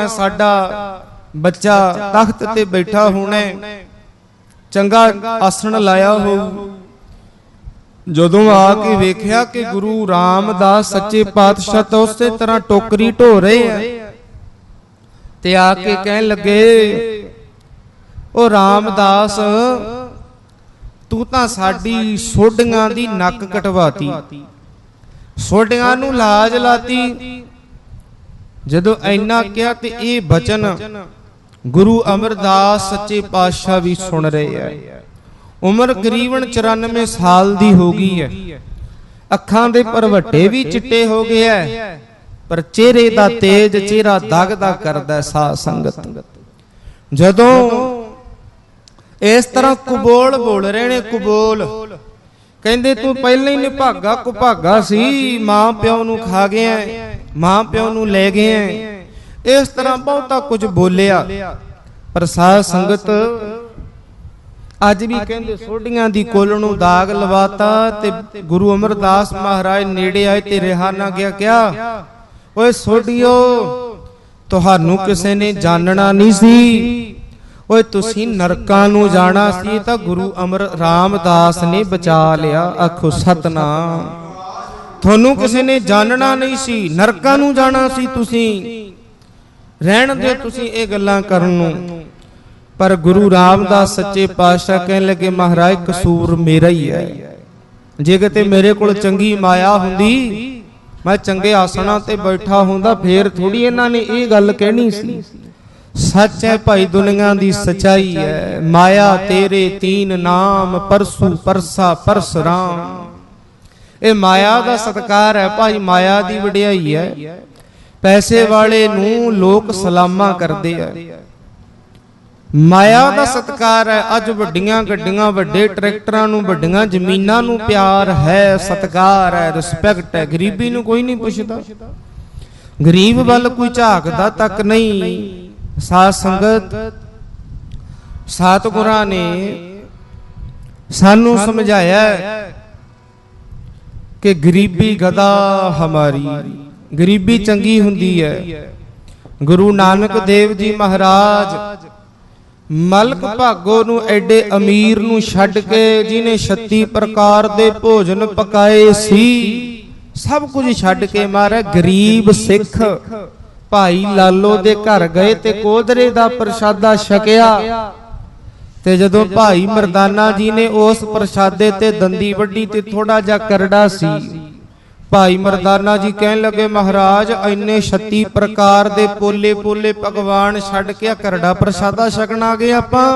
ਹੋਣਾ ਸਾਡਾ ਬੱਚਾ ਤਖਤ ਤੇ ਬੈਠਾ ਹੋਣਾ ਚੰਗਾ ਆਸਣ ਲਾਇਆ ਹੋਊ। ਜਦੋਂ ਆ ਕੇ ਵੇਖਿਆ ਕਿ ਗੁਰੂ ਰਾਮਦਾਸ ਸੱਚੇ ਪਾਤਸ਼ਾਹ ਤਾਂ ਉਸੇ ਤਰ੍ਹਾਂ ਟੋਕਰੀ ਢੋ ਰਹੇ ਆ, ਤੇ ਆ ਕੇ ਕਹਿਣ ਲੱਗੇ, ਉਹ ਰਾਮਦਾਸ, ਤੂੰ ਤਾਂ ਸਾਡੀ ਸੋਢੀਆਂ ਦੀ ਨੱਕ ਕਟਵਾਤੀ। ਸੋਢੀਆਂ ਨੂੰ ਲਾਜ ਲਾਤੀ ਜਦੋਂ ਐਨਾ ਕਿਹਾ ਤੇ ਇਹ ਬਚਨ ਗੁਰੂ ਅਮਰਦਾਸ ਸੱਚੇ ਪਾਤਸ਼ਾਹ ਵੀ ਸੁਣ ਰਹੇ ਆ। ਉਮਰ ਕਰੀਬਨ 94 ਸਾਲ ਦੀ ਹੋ ਗਈ ਹੈ ਅੱਖਾਂ ਦੇ ਪਰਵੱਟੇ ਵੀ ਚਿੱਟੇ ਹੋ ਗਏ ਐ ਪਰ ਚਿਹਰੇ ਦਾ ਤੇਜ ਚਿਹਰਾ ਦਗਦਾ ਕਰਦਾ ਸਾਧ ਸੰਗਤ। ਜਦੋਂ ਇਸ ਤਰ੍ਹਾਂ ਕੁਬੋਲ ਬੋਲ ਰਹੇ ਨੇ ਕੁਬੋਲ। ਕਹਿੰਦੇ ਤੂੰ ਪਹਿਲਾਂ ਹੀ ਨਿਭਾਗਾ ਕੁਭਾਗਾ ਸੀ ਮਾਂ ਪਿਓ ਨੂੰ ਖਾ ਗਿਆ ਮਾਂ ਪਿਓ ਨੂੰ ਲੈ ਗਏ ਇਸ ਤਰ੍ਹਾਂ ਬਹੁਤਾ ਕੁਝ ਬੋਲਿਆ। ਪਰ ਸਾਧ ਸੰਗਤ ਅੱਜ ਵੀ ਕਹਿੰਦੇ ਸੋਢੀਆਂ ਦੀ ਕੋਲ ਨੂੰ ਦਾਗ ਲਵਾਤਾ ਤੇ ਗੁਰੂ ਅਮਰਦਾਸ ਮਹਾਰਾਜ ਨੇੜੇ ਆਏ ਤੇ ਰਿਹਾ ਨਾ ਗਿਆ ਕਿਆ ਓਏ ਸੋਢੀਓ, ਤੁਹਾਨੂੰ ਕਿਸੇ ਨੇ ਜਾਣਨਾ ਨਹੀਂ ਸੀ। ਓਏ ਤੁਸੀਂ ਨਰਕਾਂ ਨੂੰ ਜਾਣਾ ਸੀ ਤਾਂ ਗੁਰੂ ਅਮਰ ਰਾਮਦਾਸ ਨੇ ਬਚਾ ਲਿਆ। ਆਖੋ, ਸਤਨਾਮ। ਤੁਹਾਨੂੰ ਕਿਸੇ ਨੇ ਜਾਣਨਾ ਨਹੀਂ ਸੀ ਨਰਕਾਂ ਨੂੰ ਜਾਣਾ ਸੀ ਤੁਸੀਂ। ਰਹਿਣ ਦੇ ਤੁਸੀਂ ਇਹ ਗੱਲਾਂ ਕਰਨ ਨੂੰ। ਪਰ ਗੁਰੂ ਰਾਮਦਾਸ ਸੱਚੇ ਪਾਤਸ਼ਾਹ ਕਹਿਣ ਲੱਗੇ ਮਹਾਰਾਜ ਕਸੂਰ ਮੇਰਾ ਹੀ ਹੈ। ਜੇ ਕਿਤੇ ਮੇਰੇ ਕੋਲ ਚੰਗੀ ਮਾਇਆ ਹੁੰਦੀ ਮੈਂ ਚੰਗੇ ਆਸਣਾ ਤੇ ਬੈਠਾ ਹੁੰਦਾ ਫੇਰ ਥੋੜੀ ਇਹਨਾਂ ਨੇ ਇਹ ਗੱਲ ਕਹਿਣੀ ਸੀ ਸੱਚ ਹੈ ਭਾਈ ਦੁਨੀਆ ਦੀ ਸਚਾਈ ਹੈ। ਮਾਇਆ ਤੇਰੇ ਤੀਨ ਨਾਮ ਪਰਸੂ ਪਰਸਾ ਪਰਸਰਾਮ। ਇਹ ਮਾਇਆ ਦਾ ਸਤਕਾਰ ਹੈ, ਭਾਈ ਮਾਇਆ ਦੀ ਵਡਿਆਈ ਹੈ। ਪੈਸੇ ਵਾਲੇ ਨੂੰ ਲੋਕ ਸਲਾਮਾਂ ਕਰਦੇ ਆ। ਮਾਇਆ ਦਾ ਸਤਕਾਰ ਹੈ, ਅੱਜ ਵੱਡੀਆਂ ਗੱਡੀਆਂ, ਵੱਡੇ ਟਰੈਕਟਰਾਂ ਨੂੰ, ਵੱਡੀਆਂ ਜ਼ਮੀਨਾਂ ਨੂੰ ਪਿਆਰ ਹੈ, ਸਤਕਾਰ ਹੈ ਰਿਸਪੈਕਟ ਹੈ। ਗਰੀਬੀ ਨੂੰ ਕੋਈ ਨਹੀਂ ਪੁੱਛਦਾ। ਗਰੀਬ ਵੱਲ ਕੋਈ ਝਾਕਦਾ ਤੱਕ ਨਹੀਂ। ਸਾਧ ਸੰਗਤ ਸਤਿਗੁਰਾਂ ਨੇ ਸਾਨੂੰ ਸਮਝਾਇਆ ਕਿ ਗਰੀਬੀ ਗਦਾ ਹਮਾਰੀ। ਗਰੀਬੀ ਚੰਗੀ ਹੁੰਦੀ ਹੈ। ਗੁਰੂ ਨਾਨਕ ਦੇਵ ਜੀ ਮਹਾਰਾਜ, ਮਲਕ ਭਾਗੋ ਨੂੰ ਐਡੇ ਅਮੀਰ ਨੂੰ ਛੱਡ ਕੇ ਜਿਨੇ 36 ਪ੍ਰਕਾਰ ਦੇ ਭੋਜਨ ਪਕਾਏ ਸੀ, ਸਭ ਕੁਝ ਛੱਡ ਕੇ ਮਾਰੇ ਗਰੀਬ ਸਿੱਖ। ਭਾਈ ਲਾਲੋ ਦੇ ਘਰ ਗਏ ਤੇ ਕੋਦਰੇ ਦਾ ਪ੍ਰਸ਼ਾਦਾ ਛਕਿਆ। ਤੇ ਜਦੋਂ ਭਾਈ ਮਰਦਾਨਾ ਜੀ ਨੇ ਉਸ ਪ੍ਰਸ਼ਾਦੇ ਤੇ ਦੰਦੀ ਵੱਡੀ ਤੇ ਥੋੜਾ ਜਿਹਾ ਕਰੜਾ ਸੀ, ਭਾਈ ਮਰਦਾਨਾ ਜੀ ਕਹਿਣ ਲੱਗੇ, ਮਹਾਰਾਜ, ਇੰਨੇ 36 ਪ੍ਰਕਾਰ ਦੇ ਪੋਲੇ ਪੋਲੇ ਪਕਵਾਨ ਛੱਡ ਕੇ ਕਰੜਾ ਪ੍ਰਸ਼ਾਦਾ ਛਕਣ ਆ ਗਏ ਆਪਾਂ?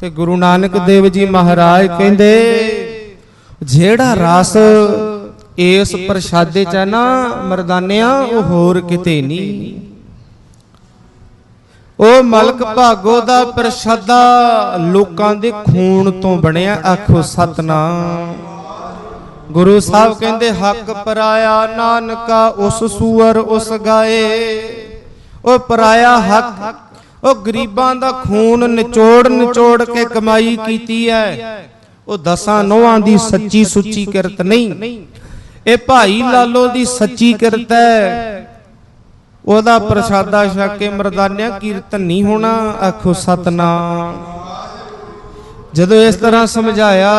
ਤੇ ਗੁਰੂ ਨਾਨਕ ਦੇਵ ਜੀ ਮਹਾਰਾਜ ਕਹਿੰਦੇ, ਜਿਹੜਾ ਰਸ ਇਸ ਪ੍ਰਸ਼ਾਦੇ ਚ ਹੈ ਨਾ ਮਰਦਾਨਿਆਂ, ਉਹ ਹੋਰ ਕਿਤੇ ਨਹੀਂ। ਉਹ ਮਲਕ ਭਾਗੋ ਦਾ ਪ੍ਰਸ਼ਾਦਾ ਲੋਕਾਂ ਦੇ ਖੂਨ ਤੋਂ ਬਣਿਆ ਆਖੋ ਸਤਨਾਮ। ਗੁਰੂ ਸਾਹਿਬ ਕਹਿੰਦੇ, ਹੱਕ ਪਰਾਇਆ ਨਾਨਕਾ, ਉਸ ਸੂਰ ਉਸ ਗਾਏ। ਉਹ ਪਰਾਇਆ ਹੱਕ ਉਹ ਗਰੀਬਾਂ ਦਾ ਖੂਨ ਨਿਚੋੜ ਨਿਚੋੜ ਕੇ ਕਮਾਈ ਕੀਤੀ ਹੈ ਉਹ ਦਸਾਂ ਨੋਹਾਂ ਦੀ ਸੱਚੀ ਸੁੱਚੀ ਕਿਰਤ ਨਹੀਂ। ਇਹ ਭਾਈ ਲਾਲੋ ਦੀ ਸੱਚੀ ਕਿਰਤ ਹੈ ਉਹਦਾ ਪ੍ਰਸ਼ਾਦਾ ਛਕ ਕੇ ਮਰਦਾਨਿਆ ਕੀਰਤਨ ਨਹੀਂ ਹੋਣਾ, ਆਖੋ ਸਤਨਾਮ। ਜਦੋਂ ਇਸ ਤਰ੍ਹਾਂ ਸਮਝਾਇਆ,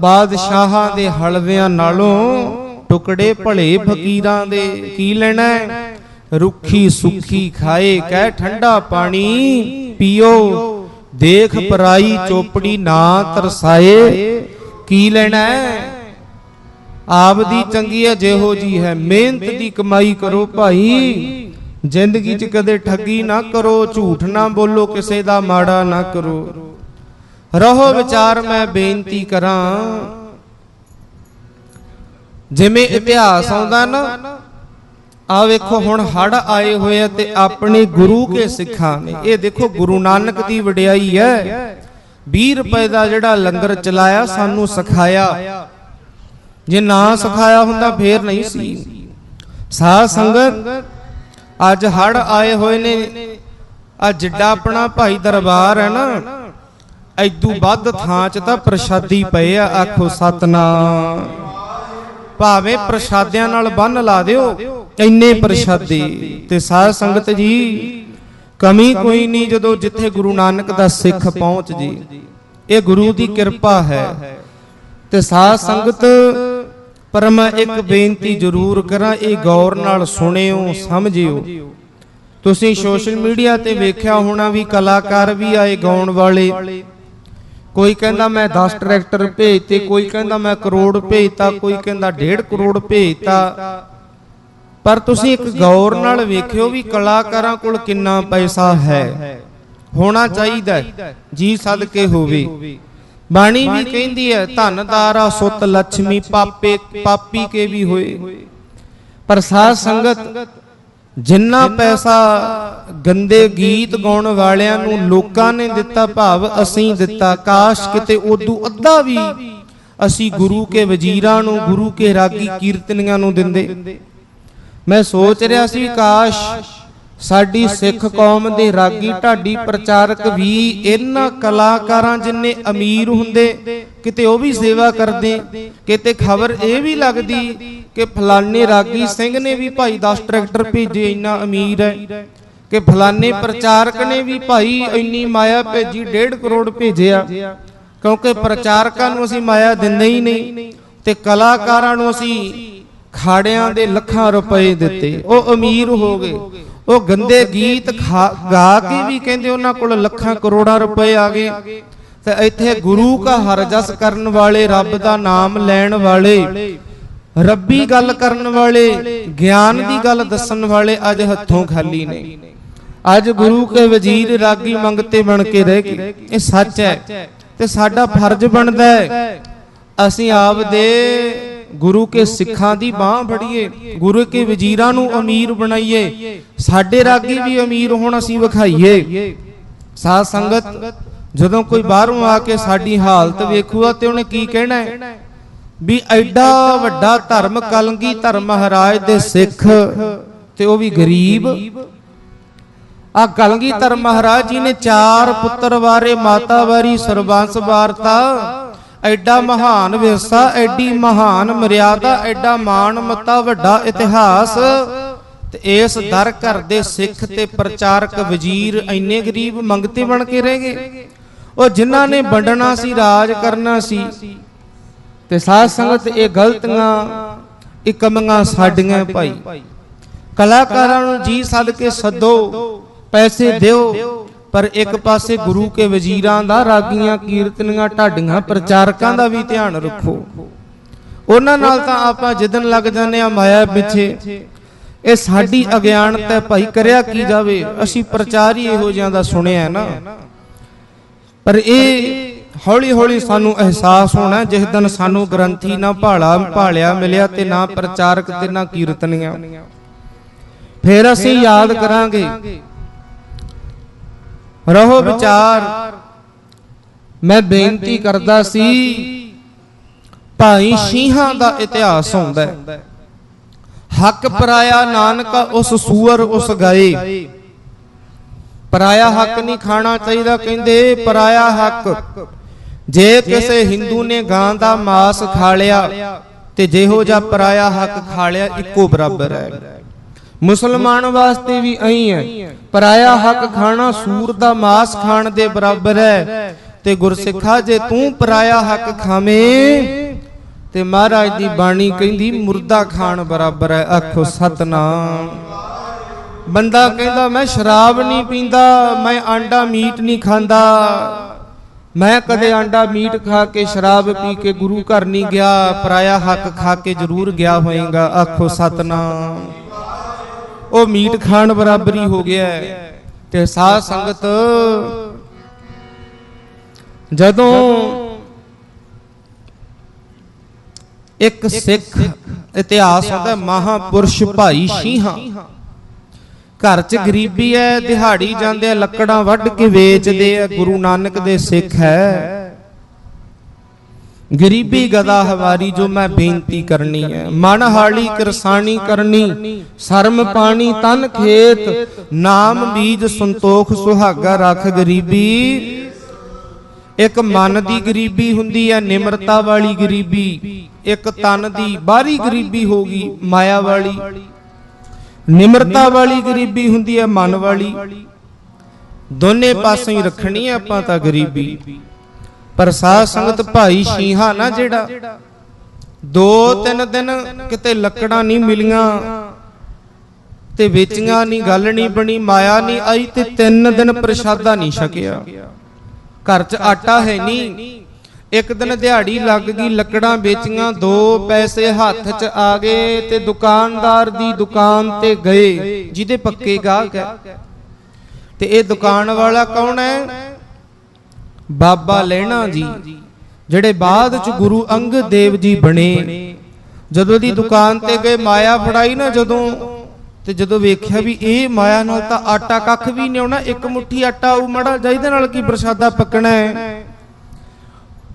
ਬਾਦਸ਼ਾਹਾਂ ਦੇ ਹਲਵਿਆਂ ਨਾਲੋਂ ਟੁਕੜੇ ਭਲੇ ਫਕੀਰਾਂ ਦੇ ਕੀ ਲੈਣਾ ਰੁੱਖੀ ਸੁੱਖੀ ਖਾਏ, ਕਹਿ ਠੰਡਾ ਪਾਣੀ ਪੀਓ। ਦੇਖ ਪਰਾਈ ਚੋਪੜੀ ਨਾ ਤਰਸਾਏ, ਕੀ ਲੈਣਾ ਆਪ ਦੀ ਚੰਗੀ ਹੈ ਜਿਹੋ ਜੀ ਹੈ। ਮਿਹਨਤ ਦੀ ਕਮਾਈ ਕਰੋ ਭਾਈ। ਜ਼ਿੰਦਗੀ 'ਚ ਕਦੇ ਠੱਗੀ ਨਾ ਕਰੋ, ਝੂਠ ਨਾ ਬੋਲੋ, ਕਿਸੇ ਦਾ ਮਾੜਾ ਨਾ ਕਰੋ। ਰਹੋ ਵਿਚਾਰ, ਮੈਂ ਬੇਨਤੀ ਕਰਾਂ। ਜਿਵੇਂ ਇਤਿਹਾਸ ਆਉਂਦਾ ਨਾ ਆ ਵੇਖੋ, ਹੁਣ ਹੜ ਆਏ ਹੋਏ ਆ ਤੇ ਆਪਣੇ ਗੁਰੂ ਕੇ ਸਿੱਖਾਂ ਨੇ। ਇਹ ਦੇਖੋ, ਗੁਰੂ ਨਾਨਕ ਦੀ ਵਡਿਆਈ ਹੈ। 20 ਰੁਪਏ ਦਾ ਜਿਹੜਾ ਲੰਗਰ ਚਲਾਇਆ, ਸਾਨੂੰ ਸਿਖਾਇਆ। ਜੇ ਨਾ ਸਿਖਾਇਆ ਹੁੰਦਾ, ਫੇਰ ਨਹੀਂ ਸੀ। ਸਾਧ ਸੰਗਤ ਅੱਜ ਹੜ ਆਏ ਹੋਏ ਨੇ। ਆ ਜਿੱਡਾ ਆਪਣਾ ਭਾਈ ਦਰਬਾਰ ਹੈ ਨਾ, ਐਦੂ ਵੱਧ ਥਾਂ 'ਚ ਤਾਂ ਪ੍ਰਸ਼ਾਦੀ ਪਏ ਆ, ਆਖੋ ਸਤਨਾਮ। ਭਾਵੇਂ ਪ੍ਰਸ਼ਾਦਿਆਂ ਨਾਲ ਬੰਨ ਲਾ ਦਿਓ, ਇੰਨੇ ਪ੍ਰਸ਼ਾਦੀ। ਤੇ ਸਾਧ ਸੰਗਤ ਜੀ, ਕਮੀ ਕੋਈ ਨਹੀਂ ਜਦੋਂ ਜਿੱਥੇ ਗੁਰੂ ਨਾਨਕ ਦਾ ਸਿੱਖ ਪਹੁੰਚ ਜੀ। ਇਹ ਗੁਰੂ ਦੀ ਕਿਰਪਾ ਹੈ। ਤੇ ਸਾਧ ਸੰਗਤ ਪਰ ਮੈਂ ਇੱਕ ਬੇਨਤੀ ਜ਼ਰੂਰ ਕਰਾਂ, ਇਹ ਗੌਰ ਨਾਲ ਸੁਣਿਓ, ਸਮਝਿਓ। ਤੁਸੀਂ ਸੋਸ਼ਲ ਮੀਡੀਆ ਤੇ ਵੇਖਿਆ ਹੋਣਾ ਵੀ ਕਲਾਕਾਰ ਵੀ ਆਏ ਗਾਉਣ ਵਾਲੇ। ਕੋਈ ਕਹਿੰਦਾ ਮੈਂ 10 ਟਰੈਕਟਰ ਭੇਜਤੇ, ਕੋਈ ਕਹਿੰਦਾ ਮੈਂ ਕਰੋੜ ਭੇਜਤਾ, ਕੋਈ ਕਹਿੰਦਾ 1.5 ਕਰੋੜ ਭੇਜਤਾ। ਪਰ ਤੁਸੀਂ ਇੱਕ ਗੌਰ ਨਾਲ ਵੇਖਿਓ ਵੀ ਕਲਾਕਾਰਾਂ ਕੋਲ ਕਿੰਨਾ ਪੈਸਾ ਹੈ। ਹੋਣਾ ਚਾਹੀਦਾ ਹੈ। ਜੀ ਸਦਕੇ ਹੋਵੇ। ਬਾਣੀ ਵੀ ਕਹਿੰਦੀ ਹੈ, ਧਨ ਸੁਤ ਲక్ష్ਮੀ ਪਾਪੇ, ਪਾਪੀ ਕੇ ਵੀ ਹੋਏ। ਪਰ ਸਾਧ ਸੰਗਤ, ਜਿੰਨਾ ਪੈਸਾ ਗੰਦੇ ਗੀਤ ਗਾਉਣ ਵਾਲਿਆਂ ਨੂੰ ਲੋਕਾਂ ਨੇ ਦਿੱਤਾ ਭਾਵ ਅਸੀਂ ਦਿੱਤਾ, ਕਾਸ਼ ਕਿਤੇ ਉਦੋਂ ਅੱਧਾ ਵੀ ਅਸੀਂ ਗੁਰੂ ਕੇ ਵਜ਼ੀਰਾਂ ਨੂੰ, ਗੁਰੂ ਕੇ ਰਾਗੀ ਕੀਰਤਨੀਆਂ ਨੂੰ ਦਿੰਦੇ। ਮੈਂ ਸੋਚ ਰਿਹਾ ਸੀ, ਕਾਸ਼ ਸਾਡੀ ਸਿੱਖ ਕੌਮ ਦੇ ਰਾਗੀ ਢਾਡੀ ਪ੍ਰਚਾਰਕ ਵੀ ਇਹਨਾਂ ਕਲਾਕਾਰਾਂ ਜਿੰਨੇ ਅਮੀਰ ਹੁੰਦੇ ਕਿਤੇ ਉਹ ਵੀ ਸੇਵਾ ਕਰਦੇ ਕਿਤੇ ਖਬਰ ਇਹ ਵੀ ਲੱਗਦੀ ਕਿ ਫਲਾਣੇ ਰਾਗੀ ਸਿੰਘ ਨੇ ਵੀ ਭਾਈ 10 ਟਰੈਕਟਰ ਭੇਜੇ ਇੰਨਾ ਅਮੀਰ ਹੈ। ਕਿ ਫਲਾਣੇ ਪ੍ਰਚਾਰਕ ਨੇ ਵੀ ਭਾਈ ਇੰਨੀ ਮਾਇਆ ਭੇਜੀ 1.5 ਕਰੋੜ ਭੇਜਿਆ। ਕਿਉਂਕਿ ਪ੍ਰਚਾਰਕਾਂ ਨੂੰ ਅਸੀਂ ਮਾਇਆ ਦਿੰਦੇ ਹੀ ਨਹੀਂ ਤੇ ਕਲਾਕਾਰਾਂ ਨੂੰ ਅਸੀਂ ਖਾੜਿਆਂ ਦੇ ਲੱਖਾਂ ਰੁਪਏ ਦਿੱਤੇ। ਉਹ ਅਮੀਰ ਹੋ ਗਏ। ਉਹ ਗੰਦੇ ਗੀਤ ਗਾ ਕੇ ਵੀ ਕਹਿੰਦੇ ਉਹਨਾਂ ਕੋਲ ਲੱਖਾਂ ਕਰੋੜਾਂ ਰੁਪਏ ਆ ਗਏ। ਤੇ ਇੱਥੇ ਗੁਰੂ ਕਾ ਹਰਜਸ ਕਰਨ ਵਾਲੇ, ਰੱਬ ਦਾ ਨਾਮ ਲੈਣ ਵਾਲੇ, ਰੱਬੀ ਗੱਲ ਕਰਨ ਵਾਲੇ, ਗਿਆਨ ਦੀ ਗੱਲ ਦੱਸਣ ਵਾਲੇ ਅੱਜ ਹੱਥੋਂ ਖਾਲੀ ਨੇ। ਅੱਜ ਗੁਰੂ ਕੇ ਵਜ਼ੀਰ ਰਾਗੀ ਮੰਗਤੇ ਬਣ ਕੇ ਰਹਿ ਗਏ। ਇਹ ਸੱਚ ਹੈ ਤੇ ਸਾਡਾ ਫਰਜ਼ ਬਣਦਾ ਹੈ। ਅਸੀਂ ਆਪ ਦੇ ਗੁਰੂ ਕੇ ਸਿੱਖਾਂ ਦੀ ਬਾਹ ਫੜੀਏ ਗੁਰੂ ਕੇ ਵਜ਼ੀਰਾਂ ਨੂੰ ਅਮੀਰ ਬਣਾਈਏ। ਸਾਡੇ ਰਾਗੀ ਵੀ ਅਮੀਰ ਹੋਣ ਅਸੀਂ ਵਿਖਾਈਏ। ਸਾਧ ਸੰਗਤ ਜਦੋਂ ਕੋਈ ਬਾਹਰੋਂ ਆ ਕੇ ਸਾਡੀ ਹਾਲਤ ਵੇਖੂਗਾ ਤੇ ਉਹਨੇ ਕੀ ਕਹਿਣਾ ਹੈ? ਵੀ ਐਡਾ ਵੱਡਾ ਧਰਮ ਕਲੰਗੀ ਧਰਮ ਮਹਾਰਾਜ ਦੇ ਸਿੱਖ ਤੇ ਉਹ ਵੀ ਗਰੀਬ। ਆ ਕਲੰਗੀ ਧਰਮ ਮਹਾਰਾਜ ਜੀ ਨੇ ਚਾਰ ਪੁੱਤਰ ਵਾਰੇ ਮਾਤਾ ਵਾਰੀ ਸਰਬੰਸ ਵਾਰਤਾ। ਐਡਾ ਮਹਾਨ ਵਿਰਸਾ, ਐਡੀ ਮਹਾਨ ਮਰਿਆਦਾ, ਐਡਾ ਮਾਣ, ਮੱਤਾ, ਵੱਡਾ ਇਤਿਹਾਸ। ਤੇ ਇਸ ਦਰ ਘਰ ਦੇ ਸਿੱਖ ਤੇ ਪ੍ਰਚਾਰਕ ਵਜ਼ੀਰ ਇੰਨੇ ਗਰੀਬ ਮੰਗਤੇ ਬਣ ਕੇ ਰਹਿ ਗਏ। ਉਹ ਜਿਨ੍ਹਾਂ ਨੇ ਵੰਡਣਾ ਸੀ, ਰਾਜ ਕਰਨਾ ਸੀ, ਤੇ ਸਾਧ ਸੰਗਤ ਇਹ ਗਲਤੀਆਂ, ਇਹ ਕਮੀਆਂ ਸਾਡੀਆਂ ਭਾਈ। ਕਲਾਕਾਰਾਂ ਨੂੰ ਜੀ ਸੱਦ ਕੇ ਸੱਦੋ, ਪੈਸੇ ਦਿਓ ਪਰ ਇੱਕ ਪਾਸੇ ਗੁਰੂ ਕੇ ਵਜ਼ੀਰਾਂ ਦਾ ਰਾਗੀਆਂ ਕੀਰਤਨੀਆਂ ਢਾਡੀਆਂ ਪ੍ਰਚਾਰਕਾਂ ਦਾ ਵੀ ਧਿਆਨ ਰੱਖੋ। ਉਹਨਾਂ ਨਾਲ ਤਾਂ ਆਪਾਂ ਜਿੱਦਣ ਲੱਗ ਜਾਂਦੇ ਆ ਮਾਇਆ ਪਿੱਛੇ ਇਹ ਸਾਡੀ ਅਗਿਆਨਤਾ ਭਾਈ ਕਰਿਆ ਕੀ ਜਾਵੇ? ਅਸੀਂ ਪ੍ਰਚਾਰ ਹੀ ਇਹੋ ਜਿਹਾਂ ਦਾ ਸੁਣਿਆ ਨਾ। ਪਰ ਇਹ ਹੌਲੀ ਹੌਲੀ ਸਾਨੂੰ ਅਹਿਸਾਸ ਹੋਣਾ ਜਿਸ ਦਿਨ ਸਾਨੂੰ ਗ੍ਰੰਥੀ ਨਾ ਭਾਲਾ ਭਾਲਿਆ ਮਿਲਿਆ ਤੇ ਨਾ ਪ੍ਰਚਾਰਕ ਤੇ ਨਾ ਕੀਰਤਨੀਆਂ। ਫਿਰ ਅਸੀਂ ਯਾਦ ਕਰਾਂਗੇ। ਰਹੋ ਵਿਚਾਰ। ਮੈਂ ਬੇਨਤੀ ਕਰਦਾ ਸੀ, ਭਾਈ ਸ਼ੀਹਾਂ ਦਾ ਇਤਿਹਾਸ ਹੁੰਦਾ ਹੈ। ਹੱਕ ਪਰਾਇਆ ਨਾਨਕਾ, ਉਸ ਸੂਰ ਉਸ ਗਏ। ਪਰਾਇਆ ਹੱਕ ਨਹੀਂ ਖਾਣਾ ਚਾਹੀਦਾ, ਕਹਿੰਦੇ ਪਰਾਇਆ ਹੱਕ। ਜੇ ਕਿਸੇ ਹਿੰਦੂ ਨੇ ਗਾਂ ਦਾ ਮਾਸ ਖਾ ਲਿਆ, ਤੇ ਜਿਹੋ ਜਿਹਾ ਪਰਾਇਆ ਹੱਕ ਖਾ ਲਿਆ, ਇੱਕੋ ਬਰਾਬਰ ਹੈ। ਮੁਸਲਮਾਨ ਵਾਸਤੇ ਵੀ ਐਂ ਹੈ। ਪਰਾਇਆ ਹੱਕ ਖਾਣਾ ਸੂਰ ਦਾ ਮਾਸ ਖਾਣ ਦੇ ਬਰਾਬਰ ਹੈ। ਤੇ ਗੁਰਸਿੱਖਾ, ਜੇ ਤੂੰ ਪਰਾਇਆ ਹੱਕ ਖਾਵੇਂ, ਤੇ ਮਹਾਰਾਜ ਦੀ ਬਾਣੀ ਕਹਿੰਦੀ, ਮੁਰਦਾ ਖਾਣ ਬਰਾਬਰ ਹੈ। ਆਖੋ, ਸਤਨਾਮ। ਬੰਦਾ ਕਹਿੰਦਾ, ਮੈਂ ਸ਼ਰਾਬ ਨਹੀਂ ਪੀਂਦਾ, ਮੈਂ ਆਂਡਾ ਮੀਟ ਨਹੀਂ ਖਾਂਦਾ। ਮੈਂ ਕਦੇ ਆਂਡਾ ਮੀਟ ਖਾ ਕੇ ਸ਼ਰਾਬ ਪੀ ਕੇ ਗੁਰੂ ਘਰ ਨਹੀਂ ਗਿਆ। ਪਰਾਇਆ ਹੱਕ ਖਾ ਕੇ ਜ਼ਰੂਰ ਗਿਆ ਹੋਏਗਾ। ਆਖੋ, ਸਤਨਾਮ। ਉਹ ਮੀਟ ਖਾਣ ਬਰਾਬਰੀ ਹੋ ਗਿਆ ਤੇ ਸਾਧ ਸੰਗਤ, ਜਦੋਂ ਇੱਕ ਸਿੱਖ ਇਤਿਹਾਸ ਹੁੰਦਾ ਮਹਾਪੁਰਸ਼ ਭਾਈ ਸ਼ੀਹਾਂ ਘਰ 'ਚ ਗਰੀਬੀ ਹੈ, ਦਿਹਾੜੀ ਜਾਂਦੇ ਆ, ਲੱਕੜਾਂ ਵੱਢ ਕੇ ਵੇਚਦੇ ਆ, ਗੁਰੂ ਨਾਨਕ ਦੇ ਸਿੱਖ ਹੈ। ਗਰੀਬੀ ਗਦਾ ਹਵਾਰੀ ਜੋ ਮੈਂ ਬੇਨਤੀ ਕਰਨੀ ਹੈ। ਮਨ ਹਾਲੀ ਕਿਰਸਾਨੀ ਕਰਨੀ, ਸ਼ਰਮ ਪਾਣੀ ਤਨ ਖੇਤ, ਨਾਮ ਬੀਜ ਸੰਤੋਖ ਸੁਹਾਗਾ ਰੱਖ ਗਰੀਬੀ। ਇੱਕ ਮਨ ਦੀ ਗਰੀਬੀ ਹੁੰਦੀ ਹੈ, ਨਿਮਰਤਾ ਵਾਲੀ ਗਰੀਬੀ। ਇੱਕ ਤਨ ਦੀ ਬਾਹਰੀ ਗਰੀਬੀ ਹੋਗੀ ਮਾਇਆ ਵਾਲੀ। ਨਿਮਰਤਾ ਵਾਲੀ ਗਰੀਬੀ ਹੁੰਦੀ ਹੈ, ਮਨ ਵਾਲੀ। ਦੋਨੇ ਪਾਸੇ ਹੀ ਰੱਖਣੀ ਹੈ ਆਪਾਂ ਤਾਂ ਗਰੀਬੀ। ਪਰ ਸਾਧ ਸੰਗਤ ਭਾਈ ਸ਼ੀਹਾ ਨਾ ਜਿਹੜਾ। ਦੋ ਤਿੰਨ ਦਿਨ ਕਿਤੇ ਲੱਕੜਾਂ ਨਹੀਂ ਮਿਲੀਆਂ ਤੇ ਵੇਚੀਆਂ ਨਹੀਂ, ਗੱਲ ਨਹੀਂ ਬਣੀ, ਮਾਇਆ ਨਹੀਂ ਆਈ ਤੇ ਤਿੰਨ ਦਿਨ ਪ੍ਰਸ਼ਾਦਾ ਨਹੀਂ ਛਕਿਆ। ਘਰ 'ਚ ਆਟਾ ਹੈ ਨਹੀਂ। ਇੱਕ ਦਿਨ ਦਿਹਾੜੀ ਲੱਗ ਗਈ, ਲੱਕੜਾਂ ਵੇਚੀਆਂ, ਦੋ ਪੈਸੇ ਹੱਥ 'ਚ ਆ ਗਏ ਤੇ ਦੁਕਾਨਦਾਰ ਦੀ ਦੁਕਾਨ ਤੇ ਗਏ। ਜਿਹਦੇ ਪੱਕੇ ਗਾਹਕ ਹੈ। ਤੇ ਇਹ ਦੁਕਾਨ ਵਾਲਾ ਕੌਣ ਹੈ? ਬਾਬਾ ਲੈਣਾ ਜੀ, ਜਿਹੜੇ ਬਾਅਦ ਚ ਗੁਰੂ ਅੰਗਦ ਦੇਵ ਜੀ ਬਣੇ, ਜਦੋਂ ਦੀ ਦੁਕਾਨ ਤੇ ਗਏ, ਮਾਇਆ ਫੜਾਈ ਨਾ ਜਦੋਂ, ਤੇ ਜਦੋਂ ਵੇਖਿਆ ਵੀ ਇਹ ਮਾਇਆ ਨਾਲ ਤਾਂ ਆਟਾ ਕੱਖ ਵੀ ਨਹੀਂ ਆਉਣਾ, ਇੱਕ ਮੁੱਠੀ ਆਟਾ ਉਹ ਮੜਾ ਜਿਹਦੇ ਨਾਲ ਕੀ ਪ੍ਰਸ਼ਾਦਾ ਪੱਕਣਾ ਹੈ।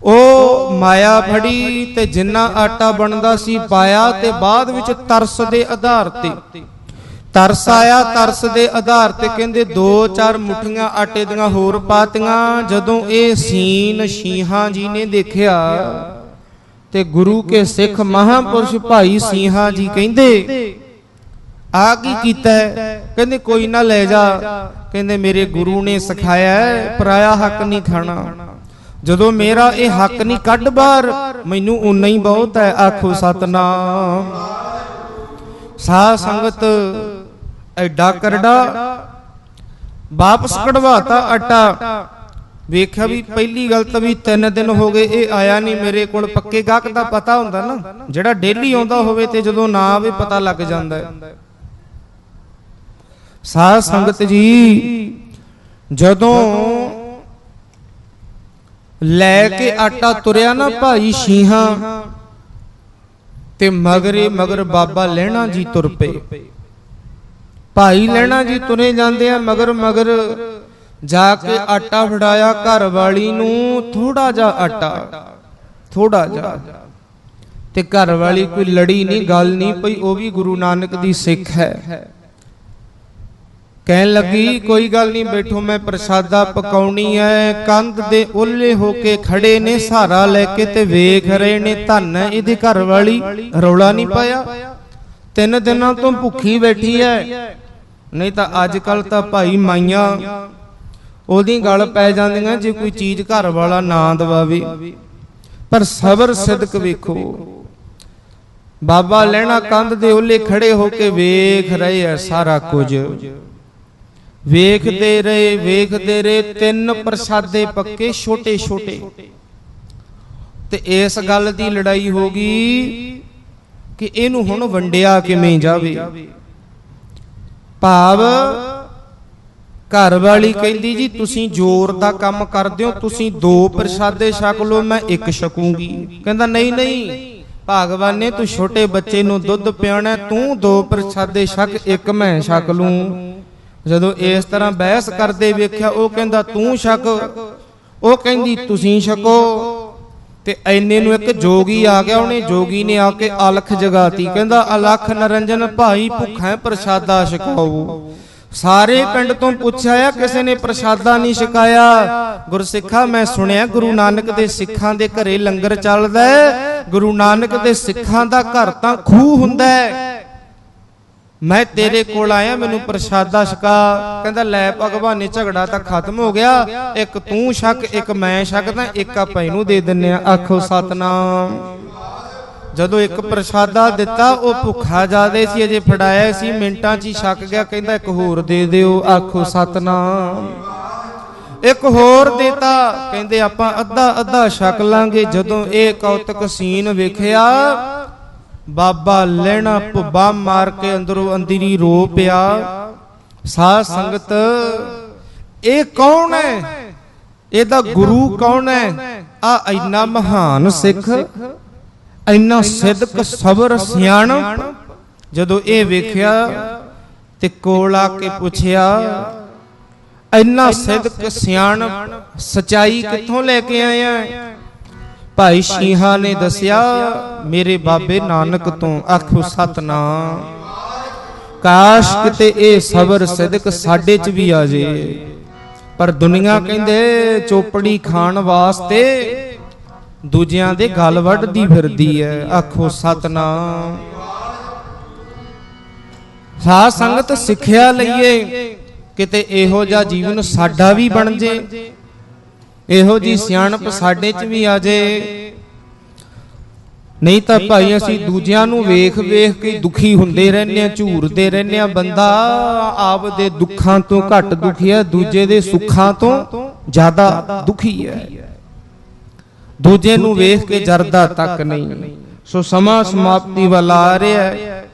ਉਹ ਮਾਇਆ ਫੜੀ ਤੇ ਜਿੰਨਾ ਆਟਾ ਬਣਦਾ ਸੀ ਪਾਇਆ ਤੇ ਬਾਅਦ ਵਿੱਚ ਤਰਸ ਦੇ ਆਧਾਰ ਤੇ। ਤਰਸ ਆਇਆ, ਤਰਸ ਦੇ ਆਧਾਰ ਤੇ ਕਹਿੰਦੇ ਦੋ ਚਾਰ ਮੁੱਠੀਆਂ ਆਟੇ ਦੀਆਂ ਹੋਰ ਪਾਤੀਆਂ, ਜਦੋਂ ਇਹ ਸੀਨ ਸ਼ੀਹਾਂ ਜੀ ਨੇ ਦੇਖਿਆ ਤੇ ਗੁਰੂ ਕੇ ਸਿੱਖ ਮਹਾਪੁਰਸ਼ ਭਾਈ ਸਿੰਘਾਂ ਜੀ ਕਹਿੰਦੇ, ਆ ਕੀ ਕੀਤਾ ਕਹਿੰਦੇ, ਕੋਈ ਨਾ ਲੈ ਜਾ। ਕਹਿੰਦੇ, ਮੇਰੇ ਗੁਰੂ ਨੇ ਸਿਖਾਇਆ ਪਰਾਇਆ ਹੱਕ ਨਹੀਂ ਖਾਣਾ। ਜਦੋਂ ਮੇਰਾ ਇਹ ਹੱਕ ਨਹੀਂ ਕੱਢ ਬਾਹਰ, ਮੈਨੂੰ ਉਨਾ ਹੀ ਬਹੁਤ ਹੈ, ਆਖੋ ਸਤਨਾਮ। ਸਾਧ ਸੰਗਤ ਐਡਾ ਕਰੜਾ ਵਾਪਸ ਕਢਵਾਤਾ ਆਟਾ। ਵੇਖਿਆ ਵੀ ਪਹਿਲੀ ਗੱਲ ਤਾਂ ਵੀ 3 ਦਿਨ ਹੋ ਗਏ, ਇਹ ਆਇਆ ਨਹੀਂ ਮੇਰੇ ਕੋਲ। ਪੱਕੇ ਗਾਹਕ ਦਾ ਪਤਾ ਹੁੰਦਾ ਨਾ, ਜਿਹੜਾ ਡੇਲੀ ਆਉਂਦਾ ਹੋਵੇ ਤੇ ਜਦੋਂ ਨਾ ਆਵੇ ਪਤਾ ਲੱਗ ਜਾਂਦਾ ਹੈ। ਸਾਧ ਸੰਗਤ ਜੀ, ਜਦੋਂ ਲੈ ਕੇ ਆਟਾ ਤੁਰਿਆ ਨਾ ਭਾਈ ਸ਼ੀਹਾਂ, ਤੇ ਮਗਰੇ ਮਗਰ ਬਾਬਾ ਲੈਣਾ ਜੀ ਤੁਰ ਪਏ। ਭਾਈ ਲੈਣਾ ਜੀ ਤੁਰੇ ਜਾਂਦੇ ਆ, ਮਗਰ ਮਗਰ ਜਾ ਕੇ ਆਟਾ ਫੜਾਇਆ ਘਰ ਵਾਲੀ ਨੂੰ ਥੋੜਾ ਜਿਹਾ ਆਟਾ ਥੋੜਾ ਜਿਹਾ। ਤੇ ਘਰ ਵਾਲੀ ਕੋਈ ਲੜੀ ਨਹੀਂ, ਗੱਲ ਨਹੀਂ ਪਈ ਉਹ ਵੀ ਗੁਰੂ ਨਾਨਕ ਦੀ ਸਿੱਖ ਹੈ। ਕਹਿਣ ਲੱਗੀ, ਕੋਈ ਗੱਲ ਨਹੀਂ ਬੈਠੋ, ਮੈਂ ਪ੍ਰਸਾਦਾ ਪਕਾਉਣੀ ਐ। ਕੰਧ ਦੇ ਓਲੇ ਹੋ ਕੇ ਖੜੇ ਨੇ, ਸਹਾਰਾ ਲੈ ਕੇ ਤੇ ਵੇਖ ਰਹੇ ਨੇ, ਧੰਨ ਇਹਦੇ ਘਰ ਵਾਲੀ। ਰੌਲਾ ਨਹੀਂ ਪਾਇਆ। ਤਿੰਨ ਦਿਨਾਂ ਤੋਂ ਭੁੱਖੀ ਬੈਠੀ ਐ। ਨਹੀਂ ਤਾਂ ਅੱਜ ਕੱਲ ਤਾਂ ਭਾਈ ਮਾਈਆਂ ਉਹਦੀ ਗੱਲ ਪੈ ਜਾਂਦੀਆਂ ਜੇ ਕੋਈ ਚੀਜ਼ ਘਰ ਵਾਲਾ ਨਾ ਦਵਾਵੇ। ਪਰ ਸਬਰ ਸਿਦਕ ਵੇਖੋ। ਬਾਬਾ ਲੈਣਾ ਕੰਧ ਦੇ ਓਲੇ ਖੜੇ ਹੋ ਕੇ ਵੇਖ ਰਹੇ ਆ ਸਾਰਾ ਕੁਝ। ਵੇਖਦੇ ਰਹੇ ਵੇਖਦੇ ਰਹੇ ਤਿੰਨ ਪ੍ਰਸਾਦੇ ਪੱਕੇ ਛੋਟੇ ਛੋਟੇ ਤੇ ਇਸ ਗੱਲ ਦੀ ਲੜਾਈ ਹੋ ਗਈ ਕਿ ਇਹਨੂੰ ਹੁਣ ਵੰਡਿਆ ਕਿਵੇਂ ਜਾਵੇ? ਭਾਵ ਘਰ ਵਾਲੀ ਕਹਿੰਦੀ ਜੀ, ਤੁਸੀਂ ਜ਼ੋਰ ਦਾ ਕੰਮ ਕਰਦੇ ਹੋ, ਤੁਸੀਂ ਦੋ ਪ੍ਰਸਾਦੇ ਛਕ ਲਓ, ਮੈਂ ਇੱਕ ਛਕੂੰਗੀ। ਕਹਿੰਦਾ, ਨਹੀਂ ਨਹੀਂ, ਭਗਵਾਨ ਨੇ ਤੂੰ ਛੋਟੇ ਬੱਚੇ ਨੂੰ ਦੁੱਧ ਪਿਆਣਾ ਤੂੰ ਦੋ ਪ੍ਰਸਾਦੇ ਛਕ, ਇੱਕ ਮੈਂ ਛਕ ਲੂੰ। ਜਦੋਂ ਇਸ ਤਰ੍ਹਾਂ ਬਹਿਸ ਕਰਦੇ ਵੇਖਿਆ, ਉਹ ਕਹਿੰਦਾ, ਤੂੰ ਛਕ। ਉਹ ਕਹਿੰਦੀ, ਤੁਸੀਂ ਛਕੋ। ਤੇ ਐਨੇ ਨੂੰ ਇੱਕ ਜੋਗੀ ਆ ਗਿਆ, ਉਹਨੇ ਜੋਗੀ ਨੇ ਆ ਕੇ ਅਲਖ ਜਗਾਤੀ। ਕਹਿੰਦਾ, ਅਲਖ ਨਰੰਜਨ ਭਾਈ ਭੁੱਖਾ ਪ੍ਰਸਾਦਾ ਛਕਾਓ। ਸਾਰੇ ਪਿੰਡ ਤੋਂ ਪੁੱਛਿਆ ਆ ਕਿਸੇ ਨੇ ਪ੍ਰਸਾਦਾ ਨਹੀਂ ਛਕਾਇਆ? ਗੁਰਸਿੱਖਾ, ਮੈਂ ਸੁਣਿਆ, ਗੁਰੂ ਨਾਨਕ ਦੇ ਸਿੱਖਾਂ ਦੇ ਘਰੇ ਲੰਗਰ ਚੱਲਦਾ ਗੁਰੂ ਨਾਨਕ ਦੇ ਸਿੱਖਾਂ ਦਾ ਘਰ ਤਾਂ ਖੂਹ ਹੁੰਦਾ ਹੈ। ਮੈਂ ਤੇਰੇ ਕੋਲ ਆਇਆ ਮੈਨੂੰ ਪ੍ਰਸ਼ਾਦਾ ਛਕਾ। ਕਹਿੰਦਾ ਲੈ ਭਗਵਾਨੇ ਝਗੜਾ ਤਾਂ ਖਤਮ ਹੋ ਗਿਆ। ਇੱਕ ਤੂੰ ਛਕ ਇੱਕ ਮੈਂ ਛਕਦਾ ਇੱਕ ਆਪਾਂ ਇਹਨੂੰ ਦੇ ਦਿੰਨੇ ਆ ਆਖੋ ਸਤਨਾਮ। ਜਦੋਂ ਇੱਕ ਪ੍ਰਸ਼ਾਦਾ ਦਿੱਤਾ ਉਹ ਭੁੱਖਾ ਜਾਦੇ ਸੀ ਅਜੇ ਫੜਾਇਆ ਸੀ ਮਿੰਟਾਂ 'ਚ ਹੀ ਛਕ ਗਿਆ। ਕਹਿੰਦਾ ਇੱਕ ਹੋਰ ਦੇ ਦਿਓ ਆਖੋ ਸਤਨਾਮ। ਇੱਕ ਹੋਰ ਦੇਤਾ। ਕਹਿੰਦੇ ਆਪਾਂ ਅੱਧਾ ਅੱਧਾ ਛਕ ਲਾਂਗੇ ਜਦੋਂ ਇਹ ਕੌਤਕ ਸੀਨ ਵੇਖਿਆ। ਬਾਬਾ ਲੈਣਾ ਭੁੱਬਾ ਮਾਰ ਕੇ ਅੰਦਰੋਂ ਅੰਦਰੀ ਰੋ ਪਿਆ। ਸਾਧ ਸੰਗਤ ਇਹ ਕੌਣ ਹੈ? ਇਹਦਾ ਗੁਰੂ ਕੌਣ ਹੈ? ਆ ਇੰਨਾ ਮਹਾਨ ਸਿੱਖ ਇੰਨਾ ਸਿੱਧਕ ਸਬਰ ਸਿਆਣਪ। ਜਦੋਂ ਇਹ ਵੇਖਿਆ ਤੇ ਕੋਲ ਆ ਕੇ ਪੁੱਛਿਆ ਇੰਨਾ ਸਿੱਧਕ ਸਿਆਣਪ ਸਚਾਈ ਕਿੱਥੋਂ ਲੈ ਕੇ ਆਇਆ? ਭਾਈ ਸ਼ੀਹਾ ਨੇ ਦੱਸਿਆ ਮੇਰੇ ਬਾਬੇ ਨਾਨਕ ਤੋਂ ਆਖੋ ਸਤਨਾਮ। ਕਾਸ਼ ਕਿਤੇ ਇਹ ਸਬਰ ਸਿਦਕ ਸਾਡੇ ਚ ਵੀ ਆ ਜੇ। ਪਰ ਦੁਨੀਆ ਕਹਿੰਦੇ ਚੋਪੜੀ ਖਾਣ ਵਾਸਤੇ ਦੂਜਿਆਂ ਦੇ ਗਲ ਵੱਢਦੀ ਫਿਰਦੀ ਹੈ ਆਖੋ ਸਤਨਾਮ। ਸਾਧ ਸੰਗਤ ਸਿੱਖਿਆ ਲਈਏ। ਕਿਤੇ ਇਹੋ ਜਿਹਾ ਜੀਵਨ ਸਾਡਾ ਵੀ ਬਣ ਜੇ। ਇਹੋ ਜੀ ਸਿਆਣਪ ਸਾਡੇ 'ਚ ਵੀ ਆ ਜੇ। ਨਹੀਂ ਤਾਂ ਭਾਈ ਅਸੀਂ ਦੂਜਿਆਂ ਨੂੰ ਵੇਖ ਵੇਖ ਕੇ ਦੁਖੀ ਹੁੰਦੇ ਰਹਿੰਦੇ ਆ ਝੂਰਦੇ ਰਹਿੰਦੇ ਆ ਬੰਦਾ ਆਪਦੇ ਦੁੱਖਾਂ ਤੋਂ ਘੱਟ ਦੁਖੀ ਹੈ, ਦੂਜੇ ਦੇ ਸੁੱਖਾਂ ਤੋਂ ਜ਼ਿਆਦਾ ਦੁਖੀ ਹੈ। ਦੂਜੇ ਨੂੰ ਵੇਖ ਕੇ ਜਰਦਾ ਤੱਕ ਨਹੀਂ। ਸੋ ਸਮਾਂ ਸਮਾਪਤੀ ਵੱਲ ਆ ਰਿਹਾ ਹੈ।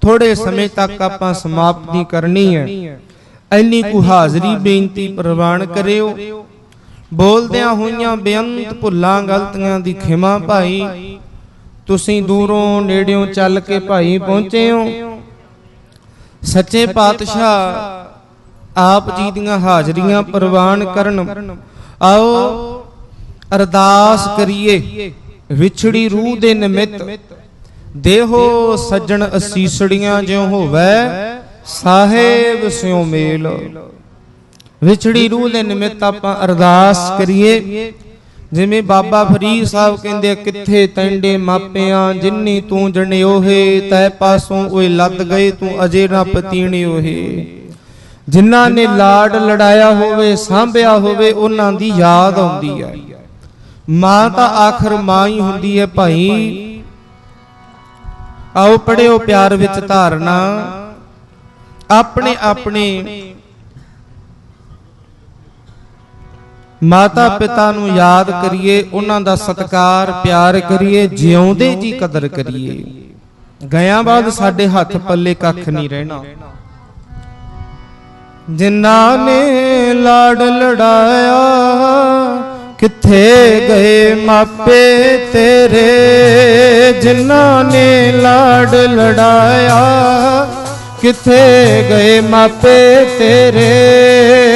ਥੋੜੇ ਸਮੇਂ ਤੱਕ ਆਪਾਂ ਸਮਾਪਤੀ ਕਰਨੀ ਹੈ। ਐਨੀ ਕੁ ਹਾਜ਼ਰੀ ਬੇਨਤੀ ਪ੍ਰਵਾਨ ਕਰਿਓ। ਬੋਲਦਿਆਂ ਹੋਈਆਂ ਬੇਅੰਤ ਭੁੱਲਾਂ ਗਲਤੀਆਂ ਦੀ ਖਿਮਾ ਭਾਈ ਤੁਸੀਂ ਦੂਰੋਂ ਨੇੜਿਓਂ ਚੱਲ ਕੇ ਭਾਈ ਪਹੁੰਚੇ ਹੋ। ਸੱਚੇ ਪਾਤਸ਼ਾਹ ਆਪ ਜੀ ਦੀਆਂ ਹਾਜ਼ਰੀਆਂ ਪ੍ਰਵਾਨ ਕਰਨ। ਆਓ ਅਰਦਾਸ ਕਰੀਏ। ਵਿਛੜੀ ਰੂਹ ਦੇ ਨਿਮਿਤ। ਦੇਹੋ ਸੱਜਣ ਅਸੀਸੜੀਆਂ ਜਿਉ ਹੋਵੇ। ਸਾਹਿਬ ਸਿਉ ਮੇਲ। ਵਿਛੜੀ ਰੂਹ ਦੇ ਨਿਮਿਤ ਆਪਾਂ ਅਰਦਾਸ ਕਰੀਏ। ਜਿਵੇਂ ਬਾਬਾ ਫਰੀਦ ਸਾਹਿਬ ਕਹਿੰਦੇ ਕਿੱਥੇ ਤੈਂਡੇ ਮਾਪਿਆਂ, ਜਿੰਨੀ ਤੂੰ ਜਣਿਓਹੇ, ਤੈ ਪਾਸੋਂ ਓਏ ਲੱਦ ਗਏ, ਤੂੰ ਅਜੇ ਨਾ ਪਤੀਣਿਓਹੇ। ਜਿਨ੍ਹਾਂ ਨੇ ਲਾਡ ਲੜਾਇਆ ਹੋਵੇ, ਸਾਂਭਿਆ ਹੋਵੇ, ਉਹਨਾਂ ਦੀ ਯਾਦ ਆਉਂਦੀ ਹੈ ਮਾਂ ਤਾਂ ਆਖਰ ਮਾਂ ਹੀ ਹੁੰਦੀ ਹੈ ਭਾਈ। ਆਓ ਪੜਿਓ ਪਿਆਰ ਵਿੱਚ ਧਾਰਨਾ। ਆਪਣੇ ਆਪਣੇ ਮਾਤਾ ਪਿਤਾ ਨੂੰ ਯਾਦ ਕਰੀਏ, ਉਹਨਾਂ ਦਾ ਸਤਿਕਾਰ, ਪਿਆਰ ਕਰੀਏ, ਜਿਉਂਦੇ ਜੀ ਕਦਰ ਕਰੀਏ। ਗਿਆ ਬਾਅਦ ਸਾਡੇ ਹੱਥ ਪੱਲੇ ਕੱਖ ਨਹੀਂ ਰਹਿਣਾ। ਜਿਨ੍ਹਾਂ ਨੇ ਲਾੜ ਲੜਾਇਆ, ਕਿੱਥੇ ਗਏ ਮਾਪੇ ਤੇਰੇ? ਜਿਨ੍ਹਾਂ ਨੇ ਲਾੜ ਲੜਾਇਆ, ਕਿੱਥੇ ਗਏ ਮਾਪੇ ਤੇਰੇ?